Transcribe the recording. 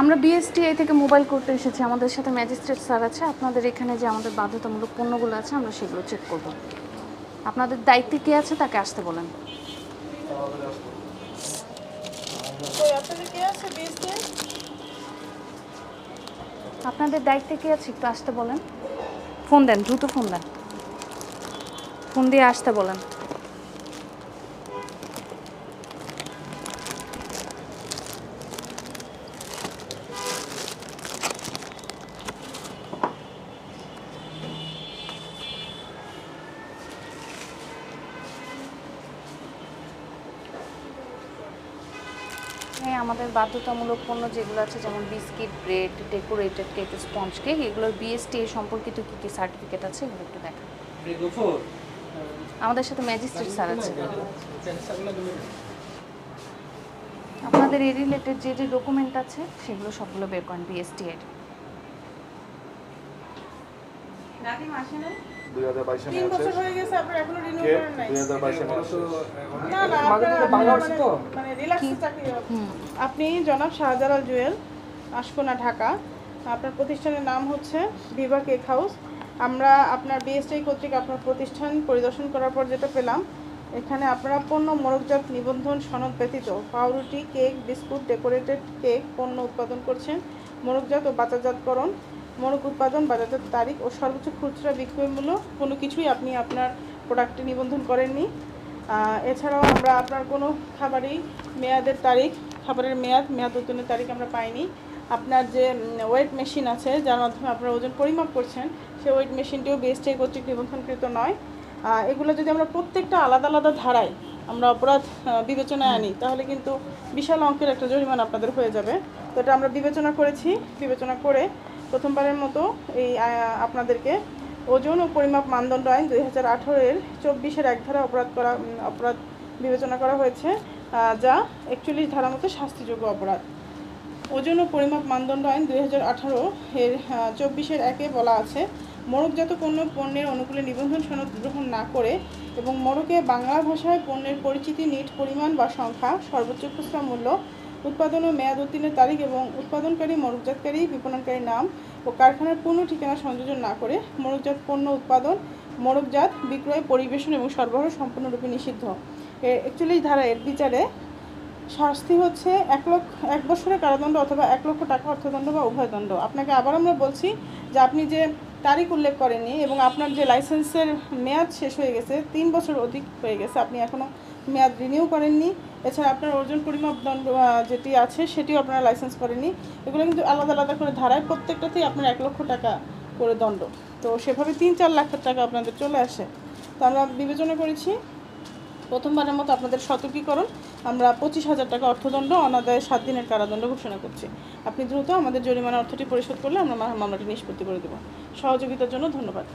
আমরা বিএসটিআই থেকে মোবাইল করতে এসেছি। আমাদের সাথে ম্যাজিস্ট্রেট স্যার আছে। আপনাদের এখানে যে আমাদের বাধ্যতামূলক পণ্যগুলো আছে আমরা সেগুলো চেক করব। আপনাদের দায়িত্বে কে আছে তাকে আসতে বলেন। আপনাদের দায়িত্বে কে আছে একটু আসতে বলেন। ফোন দেন দ্রুত ফোন দেন। ফোন দিয়ে আসতে বলেন। হ্যাঁ আমাদের বাধ্যতামূলক পণ্য যেগুলো আছে, যেমন biscuit, bread, decorated cake, sponge cake, এগুলোর বিএসটি সম্পর্কিত কী কী সার্টিফিকেট আছে এগুলো একটু দেখা আমাদের সাথে ম্যাজিস্ট্রেট স্যার আছে। আপনাদের এই রিলেটেড যে যে ডকুমেন্ট আছে, সেগুলো সবগুলো বের করেন বিএসটি এর। নাদিম আসে নাই দুই হাজার বাইশে তিন বছর হয়ে গেছে আপনার এখনও রিনিউ করেন নাই? দুই হাজার বাইশে না না মানে মানে রিল্যাক্স চাকরি আপনি জনাব শাহজালাল জুয়েল আশকোনা ঢাকা। আপনার প্রতিষ্ঠানের নাম হচ্ছে ভিভা কেক হাউস। আমরা আপনার বিএসটি কর্তৃক আপনার প্রতিষ্ঠান পরিদর্শন করার পর যেটা পেলাম এখানে আপনারা পণ্য মোড়কজাত নিবন্ধন সনদ ব্যতীত পাউরুটি কেক বিস্কুট ডেকোরেটেড কেক পণ্য উৎপাদন করছেন। মোড়কজাত ও বাজারজাতকরণ মোড়ক উৎপাদন বাজারজাত তারিখ ও সর্বোচ্চ খুচরা বিক্রয় মূল্য, কোনো কিছুই আপনি আপনার প্রোডাক্টে নিবন্ধন করেননি। এছাড়াও আমরা আপনার কোনো খাবারেই মেয়াদের তারিখ, খাবারের মেয়াদ মেয়াদ উত্তোলনের তারিখ আমরা পাইনি। আপনার যে ওয়েট মেশিন আছে, যার মাধ্যমে আপনারা ওজন পরিমাপ করছেন সেই ওয়েট মেশিনটিও বিএসটি কর্তৃক নিবন্ধনকৃত নয়। এগুলো যদি আমরা প্রত্যেকটা আলাদা আলাদা ধারায় আমরা অপরাধ বিবেচনায় আনি, তাহলে কিন্তু বিশাল অঙ্কের একটা জরিমানা আপনাদের হয়ে যাবে। তো এটা আমরা বিবেচনা করেছি। বিবেচনা করে প্রথমবারের মতো এই আপনাদেরকে ওজন ও পরিমাপ মানদণ্ড আইন দুই হাজার আঠারোর চব্বিশের এক ধারা অপরাধ করা অপরাধ বিবেচনা করা হয়েছে যা একচল্লিশ ধারা মতো শাস্তিযোগ্য অপরাধ। ওজন ও পরিমাপ মানদণ্ড আইন দুই হাজার আঠারো এর চব্বিশের একে বলা আছে মোড়কজাত পণ্য পণ্যের অনুকূলে নিবন্ধন সনদ গ্রহণ না করে এবং মোড়কে বাংলা ভাষায় পণ্যের পরিচিতি, নিট, পরিমাণ বা সংখ্যা, সর্বোচ্চ খুচরা মূল্য উৎপাদন ও মেয়াদ উত্তীর্ণের তারিখ এবং উৎপাদনকারী মোড়কজাতকারী বিপণনকারী নাম ও কারখানার পূর্ণ ঠিকানা সংযোজন না করে মোড়কজাত পণ্য উৎপাদন মোড়কজাত বিক্রয়, পরিবেশন এবং সরবরাহ সম্পূর্ণরূপে নিষিদ্ধ। একচল্লিশ ধারা এর বিচারে শাস্তি হচ্ছে এক লক্ষ, এক বছরের কারাদণ্ড অথবা এক লক্ষ টাকা অর্থদণ্ড বা উভয় দণ্ড। আপনাকে আবার আমরা বলছি যে আপনি যে তারিখ উল্লেখ করেননি এবং আপনার যে লাইসেন্সের মেয়াদ শেষ হয়ে গেছে, তিন বছর অধিক হয়ে গেছে, আপনি এখনও মেয়াদ রিনিউ করেননি। এছাড়া আপনার ওজন পরিমাপ দণ্ড যেটি আছে, সেটিও আপনারা লাইসেন্স করেননি। এগুলো কিন্তু আলাদা আলাদা করে ধারায় প্রত্যেকটাতেই আপনার এক লক্ষ টাকা করে দণ্ড। তো সেভাবে তিন চার লাখ টাকা আপনাদের চলে আসে। তো আমরা বিবেচনা করেছি, প্রথমবারের মতো আপনাদের সতর্কীকরণ। আমরা পঁচিশ হাজার টাকা অর্থদণ্ড, অনাদায় সাত দিনের কারাদণ্ড ঘোষণা করছি। আপনি দ্রুত আমাদের জরিমানা অর্থটি পরিশোধ করলে আমরা মামলাটি নিষ্পত্তি করে দেবো। সহযোগিতার জন্য ধন্যবাদ।